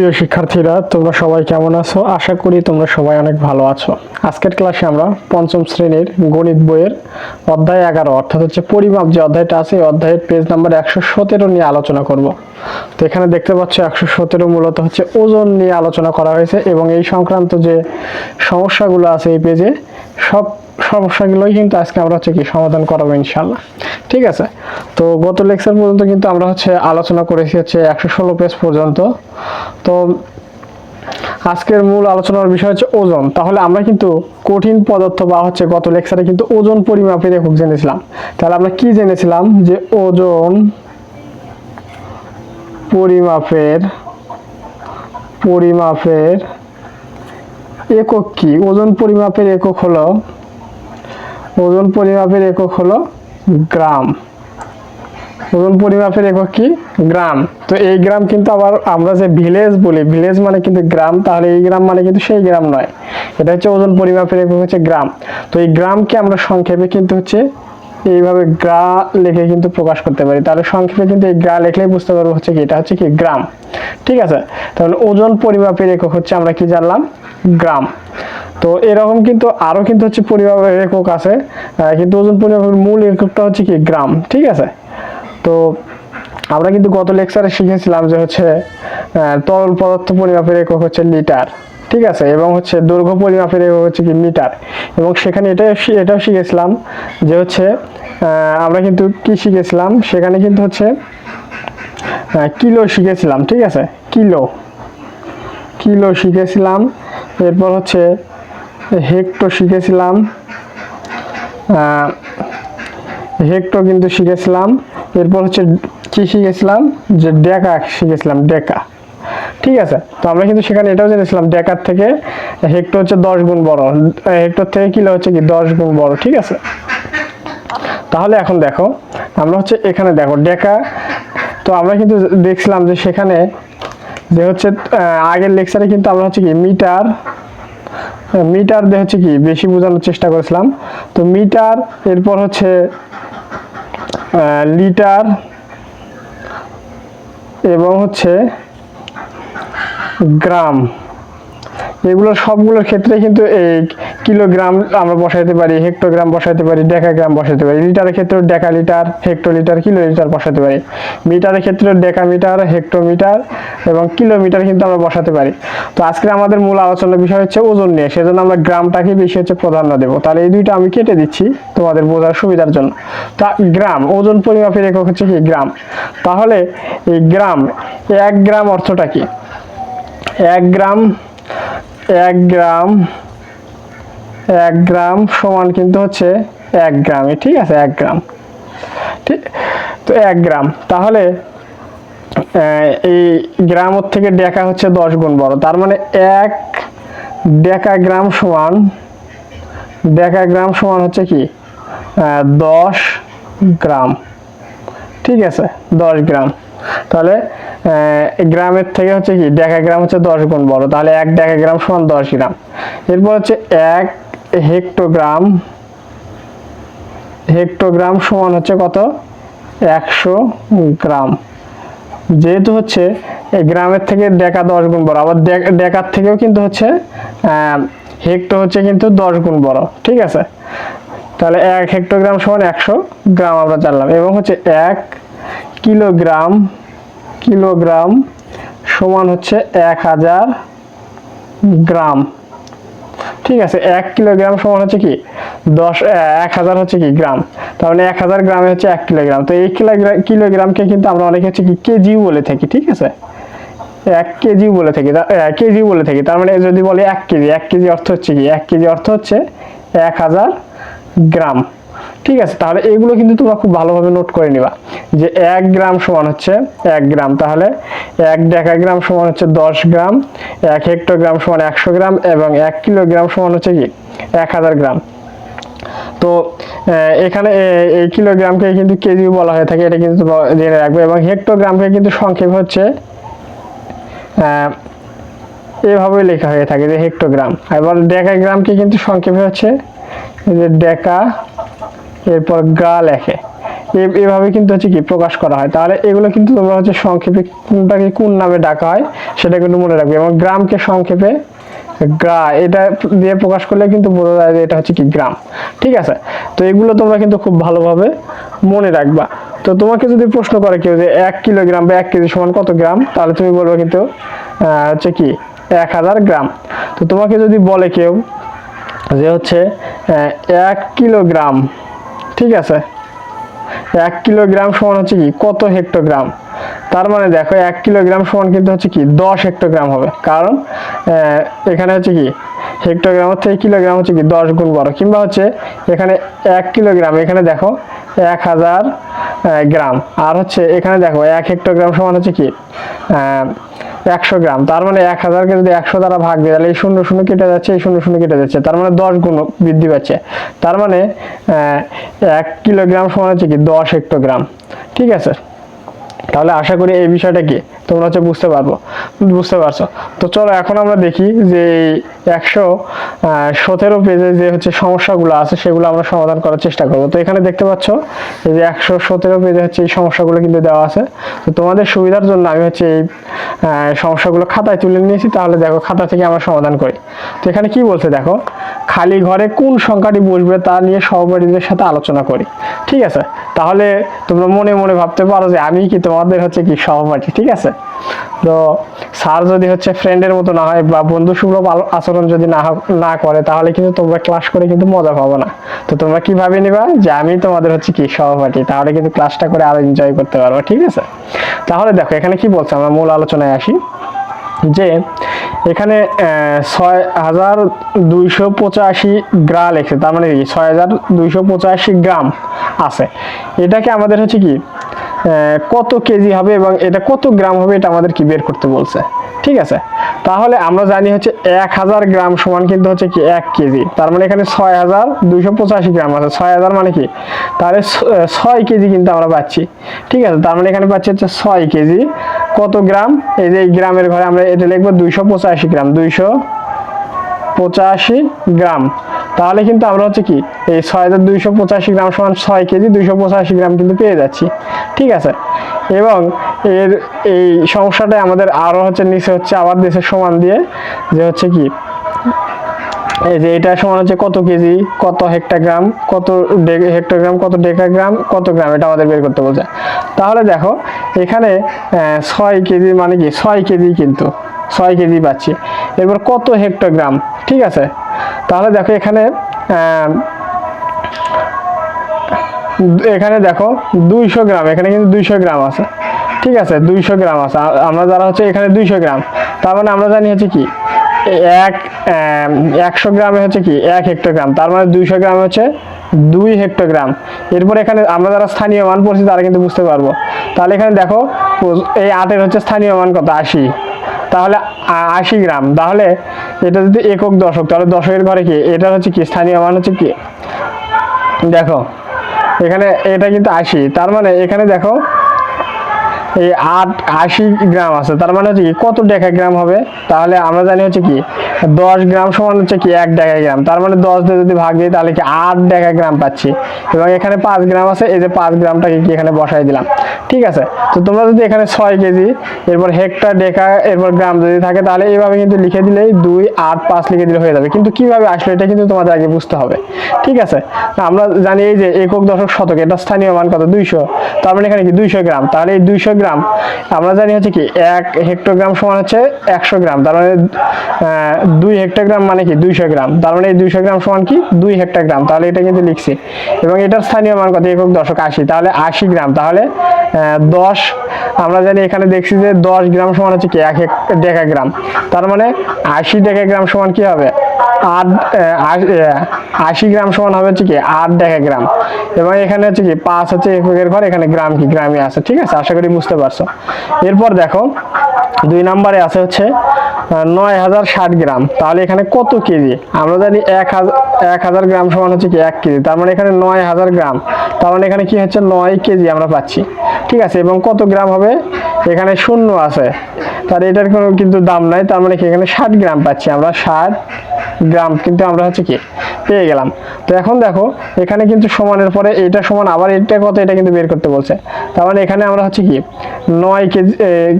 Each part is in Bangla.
প্রিয় শিক্ষার্থীরা, তোমরা সবাই কেমন আছো? আশা করি তোমরা সবাই অনেক ভালো আছো। আজকের ক্লাসে আমরা পঞ্চম শ্রেণির গণিত বইয়ের অধ্যায় এগারো, অর্থাৎ হচ্ছে পরিমাপ যে অধ্যায়টা আছে, এই অধ্যায়ের পেজ নাম্বার একশো সতেরো নিয়ে আলোচনা করব। তো এখানে দেখতে পাচ্ছ একশো সতেরো মূলত হচ্ছে ওজন নিয়ে আলোচনা করা হয়েছে এবং এই সংক্রান্ত যে সমস্যাগুলো আছে এই পেজে সব সমস্যাগুলোই কিন্তু আজকে আমরা হচ্ছে কি সমাধান করাবো ইনশাল্লাহ ঠিক আছে? তো গত লেকচার পর্যন্ত কিন্তু আমরা হচ্ছে আলোচনা করেছি হচ্ছে একশো ষোলো পেজ পর্যন্ত। আজকের মূল আলোচনার বিষয় হচ্ছে ওজন। তাহলে আমরা কিন্তু কঠিন পদার্থ বা হচ্ছে গত লেকচারে কিন্তু ওজন পরিমাপের একক জেনেছিলাম। তাহলে আমরা কি জেনেছিলাম? যে ওজন পরিমাপের পরিমাপের একক কি? ওজন পরিমাপের একক হলো, ওজন পরিমাপের একক হলো গ্রাম। ওজন পরিমাপের একক কি? গ্রাম। তো এই গ্রাম কিন্তু আবার আমরা যে ভিলেজ বলি ভিলেজ মানে কিন্তু গ্রাম, তাহলে এই গ্রাম মানে কিন্তু সেই গ্রাম নয়। এটা হচ্ছে ওজন পরিমাপের একক হচ্ছে গ্রাম। তো এই গ্রামকে আমরা সংক্ষেপে কিন্তু হচ্ছে এইভাবে গ্রা লেখে কিন্তু প্রকাশ করতে পারি। তাহলে সংক্ষেপে কিন্তু এই গ্রা লিখলেই বুঝতে পারব হচ্ছে কি, এটা হচ্ছে কি গ্রাম। ঠিক আছে? তাহলে ওজন পরিমাপের একক হচ্ছে আমরা কি জানলাম? গ্রাম। তো এরকম কিন্তু আরও কিন্তু হচ্ছে পরিমাপের একক আছে। কিন্তু ওজন পরিমাপের মূল এককটা হচ্ছে কি? গ্রাম। ঠিক আছে? তো আমরা কিন্তু গত লেকচারে শিখেছিলাম যে হচ্ছে তরল পদার্থ পরিমাপের একক হচ্ছে লিটার, ঠিক আছে? এবং হচ্ছে দৈর্ঘ্য পরিমাপের একক হচ্ছে কি মিটার? এবং সেখানে এটা এটাও শিখেছিলাম যে হচ্ছে আমরা কিন্তু কি শিখেছিলাম? সেখানে কিন্তু হচ্ছে কিলো শিখেছিলাম, ঠিক আছে? কিলো। কিলো শিখেছিলাম, এরপর হচ্ছে হেক্টো শিখেছিলাম হেক্টো কিন্তু শিখেছিলাম এরপর হচ্ছে কি শিখেছিলাম? যে ডেকা শিখেছিলাম, ডেকা। ঠিক আছে? তো আমরা কিন্তু সেখানে এটাও জেনেছিলাম, ডেকার থেকে হেক্টর হচ্ছে দশ গুণ বড়। হেক্টর থেকে কিলো হচ্ছে কি দশ গুণ বড়, ঠিক আছে? তাহলে এখন দেখো, আমরা হচ্ছে এখানে দেখো, ডেকা। তো আমরা কিন্তু দেখছিলাম যে সেখানে যে হচ্ছে আগের লেকচারে কিন্তু আমরা হচ্ছে কি মিটার মিটার দিয়ে হচ্ছে কি বেশি বোঝানোর চেষ্টা করেছিলাম। তো মিটার, এরপর হচ্ছে লিটার এবং হচ্ছে গ্রাম। এগুলো সবগুলোর ক্ষেত্রে কিন্তু এই কিলোগ্রাম আমরা বসাইতে পারি, হেক্টোগ্রাম বসাইতে পারি, ডেকাগ্রাম বসাইতে পারি। লিটারের ক্ষেত্রে decalitre hectolitre kilo litre বসাতে পারি। মিটারের ক্ষেত্রে ডেকামিটার, হেক্টোমিটার এবং কিলোমিটার কিন্তু আমরা বসাতে পারি। তো আজকে আমাদের মূল আলোচনার বিষয় হচ্ছে ওজন নিয়ে। সেজন্য আমরা গ্রামটাকে বেশি হচ্ছে প্রাধান্য দেবো। তাহলে এই দুইটা আমি কেটে দিচ্ছি তোমাদের বোঝার সুবিধার জন্য। তা গ্রাম, ওজন পরিমাপের একক হচ্ছে কি গ্রাম? তাহলে এই গ্রাম, এক গ্রাম অর্থটা কি? এক গ্রাম এক গ্রাম এক গ্রাম সমান কিন্তু হচ্ছে এক গ্রামে, ঠিক আছে? এক গ্রাম। ঠিক? তো এক গ্রাম। তাহলে এই গ্রামের থেকে ডেকা হচ্ছে দশ গুণ বড়। তার মানে এক ডেকা গ্রাম সমান, ডেকা গ্রাম সমান হচ্ছে কি? দশ গ্রাম। ঠিক আছে? দশ গ্রাম। তাহলে গ্রামের থেকে হচ্ছে কি ডেকা গ্রাম হচ্ছে দশ গুণ বড়, তাহলে এক ডেকা গ্রাম সমান দশ গ্রাম। এরপর হচ্ছে এক হেক্টোগ্রাম হেক্টোগ্রাম সমান হচ্ছে কত? একশো গ্রাম। যেহেতু হচ্ছে গ্রামের থেকে ডেকা দশ গুণ বড়, আবার ডেকার থেকেও কিন্তু হচ্ছে হেক্টো হচ্ছে কিন্তু দশ গুণ বড়, ঠিক আছে? তাহলে এক হেক্টোগ্রাম সমান একশো গ্রাম আমরা জানলাম, এবং হচ্ছে এক কিলোগ্রাম কিলোগ্রাম সমান হচ্ছে এক হাজার গ্রাম। ঠিক আছে, এক কিলোগ্রাম সমান হচ্ছে কি? দশ, এক হাজার হচ্ছে কি গ্রাম? মানে এক হাজার গ্রামে হচ্ছে এক কিলোগ্রাম। তো এই কিলোগ্রাম কিলোগ্রামকে কিন্তু আমরা অনেকে হচ্ছে কি কেজিও বলে থাকি, ঠিক আছে? এক কেজি বলে থাকি কেজি বলে থাকি। তার মানে যদি বলে এক কেজি এক কেজি অর্থ হচ্ছে কি? এক কেজি অর্থ হচ্ছে এক হাজার গ্রাম। ঠিক আছে, তাহলে এগুলো কিন্তু তোমরা খুব ভালোভাবে নোট করে নিবা। যে এক গ্রাম সমান হচ্ছে এক গ্রাম, তাহলে এক ডেকাগ্রাম সমান হচ্ছে দশ গ্রাম, এক হেক্টোগ্রাম সমান একশো গ্রাম এবং এক কিলোগ্রাম সমান হচ্ছে কি? এক হাজার গ্রাম। তো এখানে এই কিলোগ্রামকে কিন্তু কেজি বলা হয়ে থাকে, এটা কিন্তু জেনে রাখবে এবং হেক্টোগ্রামকে কিন্তু সংক্ষেপ হচ্ছে এভাবে লেখা হয়ে থাকে যে হেক্টোগ্রাম। এবার ডেকাগ্রামকে কিন্তু সংক্ষেপে হচ্ছে, যে ডেকা এরপর গা লেখে। এভাবে কিন্তু হচ্ছে কি প্রকাশ করা হয়। তাহলে এগুলো কিন্তু তোমরা হচ্ছে সংক্ষেপে কোনটাকে কোন নামে ডাকা হয় সেটা কিন্তু মনে রাখবে। এবং গ্রামকে সংক্ষেপে গ্রা এটা দিয়ে প্রকাশ করলে কিন্তু বোঝা যায় যে এটা হচ্ছে কি গ্রাম। ঠিক আছে? তো এগুলো তোমরা কিন্তু খুব ভালোভাবে মনে রাখবা। তো তোমাকে যদি প্রশ্ন করে কেউ যে এক কিলোগ্রাম বা এক কেজি সমান কত গ্রাম, তাহলে তুমি বলবে কিন্তু হচ্ছে কি এক হাজার গ্রাম। তো তোমাকে যদি বলে কেউ যে হচ্ছে এক কিলোগ্রাম ঠিক আছে? এক কিলোগ্রাম সমান হচ্ছে কি? কত হেক্টোগ্রাম? তার মানে দেখো, এক কিলোগ্রাম সমান কিন্তু হচ্ছে কি? দশ হেক্টোগ্রাম হবে। কারণ এখানে হচ্ছে কি? হেক্টোগ্রাম থেকে কিলোগ্রাম হচ্ছে কি? দশ গুণ বড়। কিংবা হচ্ছে এখানে এক কিলোগ্রাম, এখানে দেখো, এক হাজার গ্রাম। আর হচ্ছে এখানে দেখো, এক হেক্টোগ্রাম সমান হচ্ছে কি? একশো গ্রাম। তার মানে এক হাজারকে যদি একশো দ্বারা ভাগ দিয়ে, তাহলে এই শূন্য শূন্য কেটে যাচ্ছে, এই শূন্য শূন্য কেটে যাচ্ছে। তার মানে দশ গুণ বৃদ্ধি পাচ্ছে। তার মানে এক কিলোগ্রাম সমান হচ্ছে কি? দশ হেক্টোগ্রাম। ঠিক আছে? তাহলে আশা করি এই বিষয়টা কি? তোমরা হচ্ছে বুঝতে পারব, বুঝতে পারছ। তো চলো এখন আমরা দেখি যে একশো সতেরো পেজে যে হচ্ছে সমস্যাগুলো আছে, সেগুলো আমরা সমাধান করার চেষ্টা করব। তো এখানে দেখতে পাচ্ছ এই যে একশো সতেরো পেজে হচ্ছে এই সমস্যাগুলো কিন্তু দেওয়া আছে। তো তোমাদের সুবিধার জন্য আমি হচ্ছে এই সমস্যাগুলো খাতায় তুলে নিয়েছি, তাহলে দেখো খাতা থেকে আমরা সমাধান করি। তো এখানে কি বলছে দেখো, খালি ঘরে কোন সংখ্যাটি বসবে তা নিয়ে সহপাঠীদের সাথে আলোচনা করি। ঠিক আছে? তাহলে তোমরা মনে মনে ভাবতে পারো যে আমি কি তোমাদের হচ্ছে কি সহপাঠী, ঠিক আছে? তো স্যার যদি হচ্ছে ফ্রেন্ডের মতো না হয় বা বন্ধু সুলভ আচরণ যদি না না করে, তাহলে কিন্তু তোমরা ক্লাস করে কিন্তু মজা পাবো না। তো তোমরা কীভাবে নিবা যে আমি তোমাদের হচ্ছে কি সহপাঠী, তাহলে কিন্তু ক্লাসটা করে আরও এনজয় করতে পারব, ঠিক আছে? তাহলে দেখো, এখানে কি বলছে, আমরা মূল আলোচনায় আসি। যে এখানে ছয় হাজার দুইশো পঁচাশি গ্রা লেখছে তার মানে কি? ছয় হাজার দুইশো পঁচাশি গ্রাম আছে। এটাকে আমাদের হচ্ছে কি কত কেজি হবে এবং এটা কত গ্রাম হবে এটা আমাদের কি বের করতে বলছে? ঠিক আছে? তাহলে আমরা জানি হচ্ছে এক হাজার গ্রাম সমান কিন্তু হচ্ছে কি এক কেজি। তার মানে এখানে ছয় হাজার দুইশো পঁচাশি গ্রাম আছে। ছয় হাজার মানে কি? তাহলে ছয় কেজি কিন্তু আমরা পাচ্ছি। ঠিক আছে? তার মানে এখানে পাচ্ছি হচ্ছে ছয় কেজি। কত গ্রাম? এই যে এই গ্রামের ঘরে আমরা এটা লিখব দুইশো পঁচাশি গ্রাম। দুইশো পঁচাশি গ্রাম। তাহলে কিন্তু আমরা হচ্ছে কি, এই ছয় হাজার দুইশো পঁচাশি গ্রাম সমান ছয় কেজি দুইশো পঁচাশি গ্রাম কিন্তু পেয়ে যাচ্ছি। ঠিক আছে? এবং এর এই সমস্যাটাই আমাদের আরও হচ্ছে নিচে হচ্ছে আবার দেশের সমান দিয়ে যে হচ্ছে কি, এই যে এটা সমান হচ্ছে কত কেজি, কত হেক্টোগ্রাম কত হেক্টোগ্রাম, কত ডেকাগ্রাম, কত গ্রাম, এটা আমাদের বের করতে বলছে। তাহলে দেখো, এখানে ছয় কেজি মানে কি, ছয় কেজি কিন্তু, ছয় কেজি পাচ্ছি। এরপর কত হেক্টোগ্রাম, ঠিক আছে? তাহলে দেখো এখানে এখানে দেখো দুইশো গ্রাম, এখানে কিন্তু দুইশো গ্রাম আছে। ঠিক আছে, দুইশো গ্রাম আছে। আমরা যারা হচ্ছে এখানে দুইশো গ্রাম, তার মানে আমরা জানি হচ্ছে কি, এক একশো গ্রামে হচ্ছে কি, এক হেক্টোগ্রাম তার মানে দুইশো গ্রাম হচ্ছে দুই হেক্টোগ্রাম এরপর এখানে আমরা যারা স্থানীয় মান পড়ছি, তারা কিন্তু বুঝতে পারব। তাহলে এখানে দেখো, এই আটের হচ্ছে স্থানীয় মান কত? আশি। তাহলে আশি গ্রাম। তাহলে এটা যদি একক দশক, তাহলে দশকের ঘরে কি? এটা হচ্ছে কি? স্থানীয় মান হচ্ছে কি? দেখো, এখানে এটা কিন্তু আশি। তার মানে এখানে দেখো এই আট আশি গ্রাম আছে, তার মানে হচ্ছে কি কত ডেকা গ্রাম হবে? তাহলে আমরা জানি হচ্ছে কি দশ গ্রাম সমান হচ্ছে কি এক ডেকা গ্রাম, তার মানে দশ দিয়ে যদি ভাগ দিই তাহলে কি আট ডেকা গ্রাম পাচ্ছি। এবং এখানে পাঁচ গ্রাম আছে, এই যে পাঁচ গ্রামটাকে কি এখানে বসাই দিলাম। ঠিক আছে? তো তোমরা যদি এখানে ছয় কেজি, এরপর হেক্টর, ডেকা, এরপর গ্রাম যদি থাকে তাহলে এইভাবে কিন্তু লিখে দিলেই দুই, আট, পাঁচ লিখে দিলে হয়ে যাবে। কিন্তু কীভাবে আসলে এটা কিন্তু তোমাদের আগে বুঝতে হবে। ঠিক আছে? আমরা জানি এই যে একক দশক শতক, এটা স্থানীয় মান কত? দুইশো। তার মানে এখানে কি দুইশো গ্রাম। তাহলে এই দুইশো গ্রাম। আমরা জানি হচ্ছে কি, এক হেক্টোগ্রাম সমান হচ্ছে একশো গ্রাম। তার মানে দুই হেক্টোগ্রাম মানে কি? দুইশো গ্রাম। তার মানে এই দুইশো গ্রাম সমান কি? দুই হেক্টোগ্রাম। তাহলে এটা কিন্তু লিখছি। এবং এটার স্থানীয় মান কত? একক দশক আশি। তাহলে আশি গ্রাম। তাহলে দশ, আমরা জানি এখানে দেখছি যে দশ গ্রাম সমান হচ্ছে কি? এক এক ডেকাগ্রাম তার মানে আশি ডেকাগ্রাম সমান কি হবে? আট আশি গ্রাম সমান হবে হচ্ছে কি আট দেখা গ্রাম। এবং এখানে হচ্ছে কি পাঁচ হচ্ছে এককের ঘর, এখানে গ্রাম কি গ্রামে আছে, ঠিক আছে? আশা করি বুঝতে পারছ। এরপর দেখো, দুই নম্বরে আছে হচ্ছে নয় হাজার ষাট গ্রাম। তাহলে এখানে কত কেজি? আমরা জানি এক হাজার এক হাজার গ্রাম সমান হচ্ছে কি এক কেজি। তার মানে এখানে নয় হাজার গ্রাম। তার মানে এখানে কি হচ্ছে নয় কেজি আমরা পাচ্ছি। ঠিক আছে? এবং কত গ্রাম হবে? এখানে শূন্য আছে। তার এটার কোনো কিন্তু দাম নাই, তার মানে কি এখানে ষাট গ্রাম পাচ্ছি আমরা ষাট গ্রাম, কিন্তু আমরা হচ্ছে কি পেয়ে গেলাম। তো এখন দেখো, এখানে কিন্তু সমানের পরে এটা সমান, আবার এটা কত, এটা কিন্তু বের করতে বলছে। তার মানে এখানে আমরা হচ্ছে কি নয় কেজি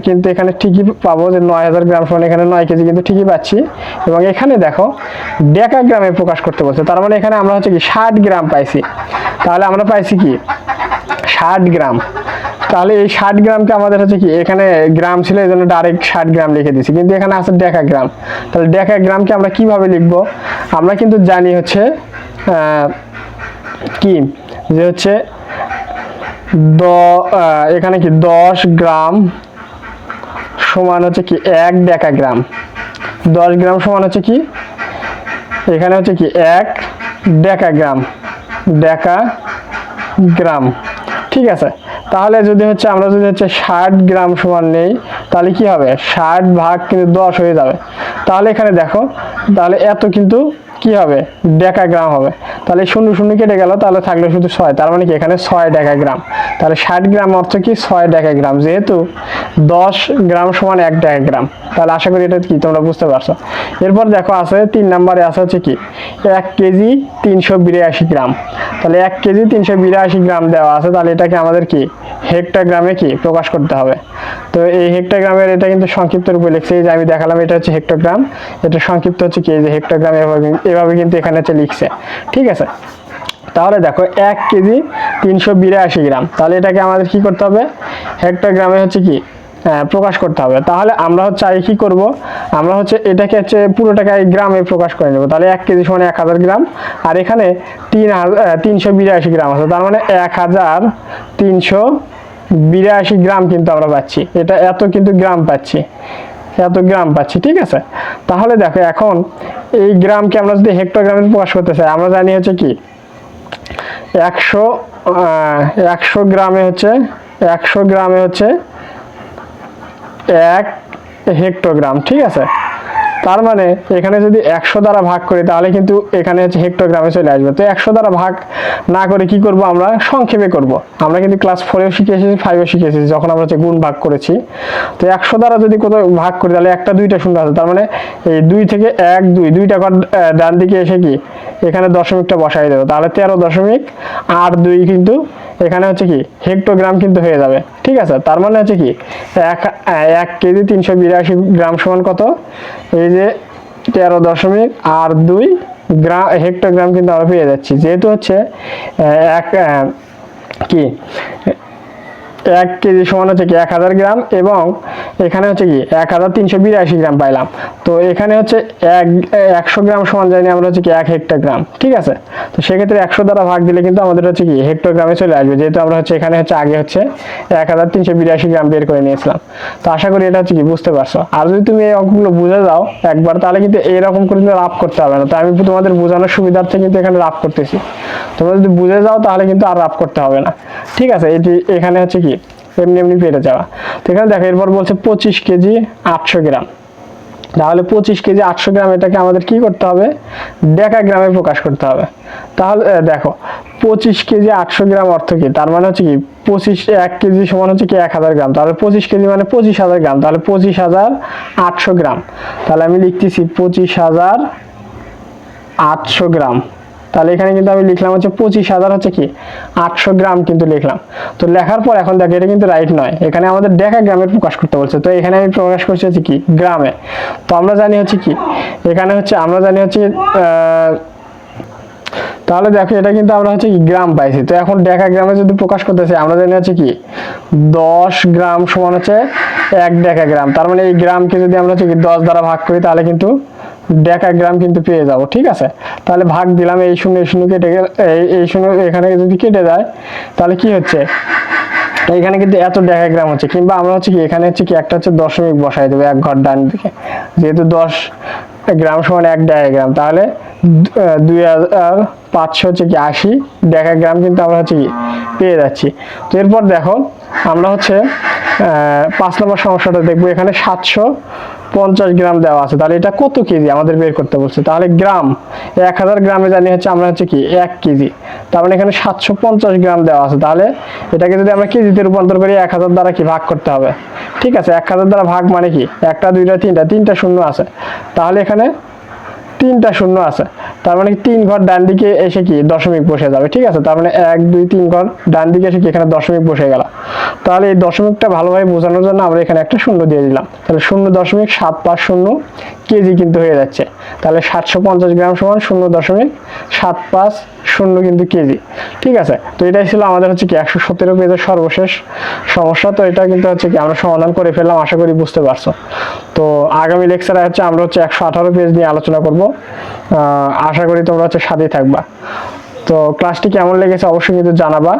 কিন্তু এখানে ঠিকই পাবো যে নয় হাজার গ্রাম সমান, এখানে নয় কেজি কিন্তু ঠিকই পাচ্ছি। এবং এখানে দেখো, ডেকা গ্রামে প্রকাশ করতে বলছে, তার মানে এখানে আমরা হচ্ছে কি ষাট গ্রাম পাইছি। তাহলে আমরা পাইছি কি ষাট গ্রাম। তাহলে এই ষাট গ্রামকে আমাদের হচ্ছে কি, এখানে গ্রাম ছিল এই জন্য ডাইরেক্ট ষাট গ্রাম লিখে দিছি কিন্তু এখানে আছে ডেকা গ্রাম। তাহলে ডেকা গ্রামকে আমরা কীভাবে লিখব? আমরা কিন্তু জানি হচ্ছে কি? যে হচ্ছে দ এখানে কি দশ গ্রাম সমান হচ্ছে কি এক ডেকা গ্রাম। দশ গ্রাম সমান হচ্ছে কি? এখানে হচ্ছে কি এক ডেকা গ্রাম। ডেকা গ্রাম। ঠিক আছে। তাহলে যদি হচ্ছে আমরা যদি হচ্ছে ষাট গ্রাম সমান নেই, তাহলে কি হবে? ষাট ভাগ কিন্তু দশ হয়ে যাবে। তাহলে এখানে দেখো, তাহলে এত কিন্তু কি হবে? ডেকা গ্রাম হবে। তাহলে শূন্য শূন্য কেটে গেল, তাহলে থাকল শুধু ছয়। তার মানে কি? এখানে ছয় ডেকা গ্রাম। তাহলে ষাট গ্রাম অর্থ কি? ছয় ডেকা গ্রাম। যেহেতু দশ গ্রাম সমান এক ডেকা গ্রাম। তাহলে আশা করি এটা কি? তোমরা বুঝতে পারছ। এরপর দেখো আছে, তিন নম্বরে আছে হচ্ছে কি? এক কেজি তিনশো বিরাশি গ্রাম। তাহলে এক কেজি তিনশো বিরাশি গ্রাম দেওয়া আছে, তাহলে এটাকে আমাদের কি? হেক্টোগ্রামে কি? প্রকাশ করতে হবে। তো এই হেক্টোগ্রামের এটা কিন্তু সংক্ষিপ্ত রূপে লিখছে। যে আমি দেখালাম, এটা হচ্ছে হেক্টোগ্রাম। এটা সংক্ষিপ্ত হচ্ছে কি? যে হেক্টোগ্রাম, এভাবে এভাবে কিন্তু এখানে হচ্ছে লিখছে। ঠিক আছে? তাহলে দেখো, এক কেজি তিনশো বিরাশি গ্রাম। তাহলে এটাকে আমাদের কি করতে হবে? হেক্টোগ্রামে হচ্ছে কি? প্রকাশ করতে হবে। তাহলে আমরা হচ্ছে আগে কি করব? আমরা হচ্ছে এটাকে হচ্ছে পুরোটাকে গ্রামে প্রকাশ করে নেব। তাহলে এক কেজি সমান এক হাজার গ্রাম। আর এখানে তিন তিনশো বিরাশি গ্রাম আছে। তার মানে এক হাজার তিনশো বিরাশি গ্রাম কিন্তু আমরা পাচ্ছি। এটা এত কিন্তু গ্রাম পাচ্ছি। এত গ্রাম পাচ্ছি। ঠিক আছে? তাহলে দেখো, এখন এই গ্রামকে আমরা যদি হেক্টর গ্রামে প্রকাশ করতে চাই, আমরা জানি হচ্ছে কি, একশো একশো গ্রামে হচ্ছে, একশো গ্রামে হচ্ছে এক হেক্টোগ্রাম, ঠিক আছে? তার মানে এখানে যদি একশো দ্বারা ভাগ করি, তাহলে কিন্তু এখানে হচ্ছে হেক্টোগ্রামে চলে আসবে। তো একশো দ্বারা ভাগ না করে কি করব আমরা? সংক্ষেপে করব। আমরা কিন্তু ক্লাস ফোরেও শিখে এসেছি ফাইভেও শিখে এসেছি যখন আমরা হচ্ছে গুণ ভাগ করেছি। তো একশো দ্বারা যদি কোথাও ভাগ করি, তাহলে একটা দুইটা শূন্য আছে। তার মানে এই দুই থেকে এক, দুই, দুইটা ঘর ডান দিকে এসে কি? এখানে দশমিকটা বসাই দেবো। তাহলে তেরো দশমিক আট দুই কিন্তু এখানে হচ্ছে কি হেক্টোগ্রাম কিন্তু হয়ে যাবে। ঠিক আছে? তার মানে হচ্ছে কি, এক এক কেজি তিনশো বিরাশি গ্রাম সমান কত? এই যে তেরো দশমিক আর দুই গ্রাম হেক্টোগ্রাম কিন্তু আমরা পেয়ে যাচ্ছি। যেহেতু হচ্ছে এক কি এক কেজি সমান হচ্ছে কি এক হাজার গ্রাম এবং এখানে হচ্ছে কি এক হাজার তিনশো বিরাশি গ্রাম পাইলাম। তো এখানে হচ্ছে এক, একশো গ্রাম সমান জানি আমরা হচ্ছে কি এক হেক্টর গ্রাম ঠিক আছে? তো সেক্ষেত্রে একশো দ্বারা ভাগ দিলে কিন্তু আমাদের হচ্ছে কি হেক্টর গ্রামে চলে আসবে। যেহেতু আমরা হচ্ছে এখানে হচ্ছে আগে হচ্ছে এক হাজার তিনশো বিরাশি গ্রাম বের করে নিয়েছিলাম। তো আশা করি এটা হচ্ছে কি বুঝতে পারছ। আর যদি তুমি এই অঙ্কগুলো বুঝে যাও একবার, তাহলে কিন্তু এরকম করে কিন্তু রাফ করতে হবে না। তো আমি তোমাদের বোঝানোর সুবিধার্থে কিন্তু এখানে রাফ করতেছি। তোমরা যদি বুঝে যাও, তাহলে কিন্তু আর রাফ করতে হবে না। ঠিক আছে এটি এখানে হচ্ছে কি এমনি এমনি পেরে যাওয়া। তো এখানে দেখো, এরপর বলছে পঁচিশ কেজি আটশো গ্রাম। তাহলে পঁচিশ কেজি আটশো গ্রাম এটাকে আমাদের কি করতে হবে? ডেকা গ্রামে প্রকাশ করতে হবে। তাহলে দেখো, পঁচিশ কেজি আটশো গ্রাম অর্থ কি? তার মানে হচ্ছে কি, পঁচিশ, এক কেজি সমান হচ্ছে কি এক হাজার গ্রাম। তাহলে পঁচিশ কেজি মানে পঁচিশ হাজার গ্রাম। তাহলে পঁচিশ হাজার আটশো গ্রাম। তাহলে আমি লিখতেছি পঁচিশ হাজার আটশো গ্রাম। তাহলে এখানে কিন্তু আমি লিখলাম হচ্ছে পঁচিশ হাজার হচ্ছে কি? আটশো গ্রাম কিন্তু লিখলাম। তো লেখার পর এখন দেখো, এটা কিন্তু রাইট নয়। এখানে আমাদের ডেকা গ্রামের প্রকাশ করতে বলছে। তো এখানে আমি প্রকাশ করছি হচ্ছে কি? গ্রামে। তো আমরা জানি হচ্ছে কি? এখানে হচ্ছে, আমরা জানি হচ্ছে তাহলে দেখো, এটা কিন্তু আমরা হচ্ছে কি গ্রাম পাইছি। তো এখন ডেকা গ্রামে যদি প্রকাশ করতে চাই, আমরা জানি হচ্ছে কি? দশ গ্রাম সমান হচ্ছে এক ডেকা গ্রাম। তার মানে এই গ্রামকে যদি আমরা হচ্ছে কি দশ দ্বারা ভাগ করি, তাহলে কিন্তু ডেকা গ্রাম কিন্তু পেয়ে যাব, ঠিক আছে? তাহলে ভাগ দিলাম, এই শূন্য এই শূন্য কেটে এই শূন্য এখানে যদি কেটে যায়, তাহলে কি হচ্ছে? এখানে কিন্তু এত ডেকাগ্রাম হচ্ছে, কিংবা আমরা হচ্ছে কি, এখানে হচ্ছে কি, একটা হচ্ছে দশমিক বসাই দেবো, এক ঘর ডান দিকে। যেহেতু দশ গ্রাম সমান এক ডায়াগ্রাম তাহলে দুই হাজার পাঁচশো হচ্ছে কি আশি। ডেকা গ্রাম কিন্তু আমরা হচ্ছে কি পেয়ে যাচ্ছি। তো এরপর দেখো, আমরা হচ্ছে পাঁচ নম্বর সমস্যাটা দেখব। এখানে সাতশো পঞ্চাশ গ্রাম দেওয়া আছে। তাহলে এটা কত কেজি? আমাদের বের করতে বলছে। তাহলে গ্রাম, এক হাজার গ্রামে জানি হচ্ছে আমরা হচ্ছে কি এক কেজি। তার মানে এখানে সাতশো পঞ্চাশ গ্রাম দেওয়া আছে। তাহলে এটাকে যদি আমরা কেজিতে রূপান্তর করি, এক হাজার দ্বারা কি ভাগ করতে হবে? ঠিক আছে, এক হাজার দ্বারা ভাগ মানে কি? একটা, দুইটা, তিনটা তিনটা শূন্য আছে। তাহলে এখানে তিনটা শূন্য আছে। তার মানে তিন ঘর ডান দিকে এসে কি দশমিক বসে যাবে, ঠিক আছে? তার মানে এক, দুই, তিন ঘর ডান দিকে এসে কি এখানে দশমিক বসে গেল। তাহলে এই দশমিকটা ভালোভাবে বোঝানোর জন্য আমরা এখানে একটা শূন্য দিয়ে দিলাম। তাহলে শূন্য দশমিক সাত পাঁচ শূন্য কেজি কিন্তু হয়ে যাচ্ছে। তাহলে সাতশো পঞ্চাশ গ্রাম সমান শূন্য দশমিক সাত পাঁচ শূন্য কিন্তু কেজি, ঠিক আছে? তো এটাই ছিল আমাদের হচ্ছে কি একশো সতেরো পেজের সর্বশেষ সমস্যা। তো এটা কিন্তু হচ্ছে কি আমরা সমাধান করে ফেললাম, আশা করি বুঝতে পারছ। তো আগামী লেকচারে হচ্ছে আমরা হচ্ছে একশো আঠারো পেজ নিয়ে আলোচনা করব। আশা করি তোমরা হচ্ছে সাথেই থাকবা। তো ক্লাসটি কেমন লেগেছে অবশ্যই কিন্তু জানাবা।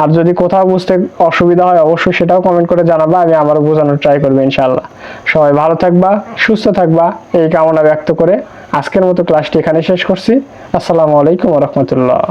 আর যদি কোথাও বুঝতে অসুবিধা হয় অবশ্যই সেটাও কমেন্ট করে জানাবা, আমি আবারও বোঝানোর ট্রাই করব ইনশাল্লাহ সবাই ভালো থাকবা, সুস্থ থাকবা, এই কামনা ব্যক্ত করে আজকের মতো ক্লাসটি এখানে শেষ করছি। আসসালামু আলাইকুম রহমতুল্লাহ।